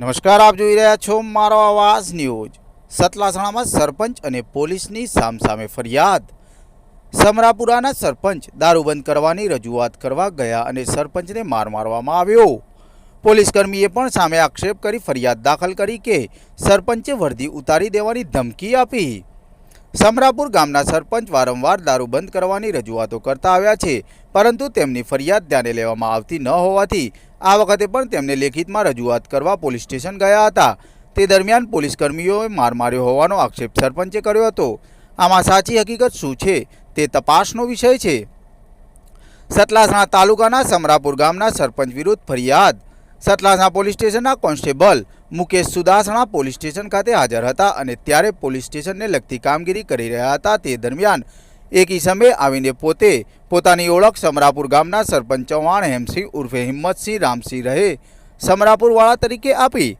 નમસ્કાર, આપ જોઈ રહ્યા છો મારો આવાજ ન્યૂઝ. સતલાસણામાં સરપંચ અને પોલીસની સામસામે ફરિયાદ. સમરાપુરાના સરપંચ દારૂબંધ કરવાની રજૂઆત કરવા ગયા અને સરપંચને માર મારવામાં આવ્યો. પોલીસ કર્મીએ પણ સામે આક્ષેપ કરી ફરિયાદ દાખલ કરી કે સરપંચે વર્દી ઉતારી દેવાની ધમકી આપી. સમરાપુર ગામના સરપંચ વારંવાર દારૂ બંધ કરવાની રજૂઆતો કરતા આવ્યા છે, પરંતુ તેમની ફરિયાદ ધ્યાને લેવામાં આવતી ન હોવાથી આ વખતે પણ તેમને લેખિતમાં રજૂઆત કરવા પોલીસ સ્ટેશન ગયા હતા. તે દરમિયાન પોલીસ કર્મીઓએ માર માર્યો હોવાનો આક્ષેપ સરપંચે કર્યો હતો. આમાં સાચી હકીકત શું છે, તે તપાસનો વિષય છે. સતલાસણા તાલુકાના સમરાપુર ગામના સરપંચ વિરુદ્ધ ફરિયાદ. સતલાસણા પોલીસ સ્ટેશનના constable Mukesh Sudasana police station ખાતે હાજર હતા અને ત્યારે પોલીસ સ્ટેશનને લગતી કામગીરી કરી રહ્યા હતા તે દરમિયાન એક ઈસમે આવીને પોતે પોતાની ઓળખ સમરાપુર ગામના સરપંચ ચૌહાણ હેમસિંહ ઉર્ફે હિંમતસિંહ રામસિંહ રહે સમરાપુરવાળા તરીકે આપી.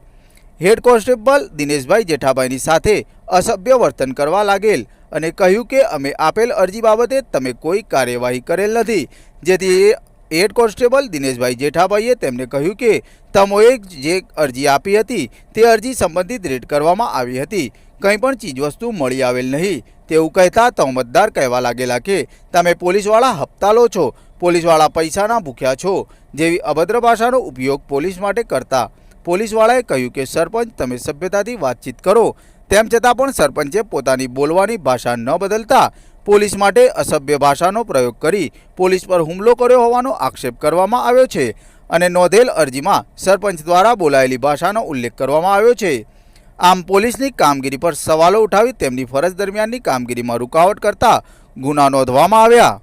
હેડ કોન્સ્ટેબલ દિનેશભાઈ જેઠાભાઈની સાથે અસભ્ય વર્તન કરવા લાગેલ અને કહ્યું કે અમે આપેલ અરજી બાબતે તમે કોઈ કાર્યવાહી કરેલ નથી. જેથી હેડ કોન્સ્ટેબલ દિનેશભાઈ જેઠાભાઈએ તેમને કહ્યું કે તમોએ જે અરજી આપી હતી તે અરજી સંબંધિત રેડ કરવામાં આવી હતી. કંઈ પણ ચીજવસ્તુ મળી આવેલ નહીં. તેવું કહેતા તહમતદાર કહેવા લાગેલા કે તમે પોલીસવાળા હપ્તા લો છો. પોલીસવાળા પૈસાના ભૂખ્યા છો. જેવી અભદ્ર ભાષાનો ઉપયોગ પોલીસ માટે કરતા. પોલીસવાળાએ કહ્યું કે, સરપંચ, તમે સભ્યતાથી વાતચીત કરો. તેમ છતાં પણ સરપંચે પોતાની બોલવાની ભાષા ન બદલતા પોલીસ માટે અસભ્ય ભાષાનો પ્રયોગ કરી પોલીસ પર હુમલો કર્યો હોવાનો આક્ષેપ કરવામાં આવ્યો છે અને નોંધેલ અરજીમાં સરપંચ દ્વારા બોલાયેલી ભાષાનો ઉલ્લેખ કરવામાં આવ્યો છે. આમ પોલીસની કામગીરી પર સવાલો ઉઠાવી તેમની ફરજ દરમિયાનની કામગીરીમાં રૂકાવટ કરતા ગુના નોંધવામાં આવ્યા.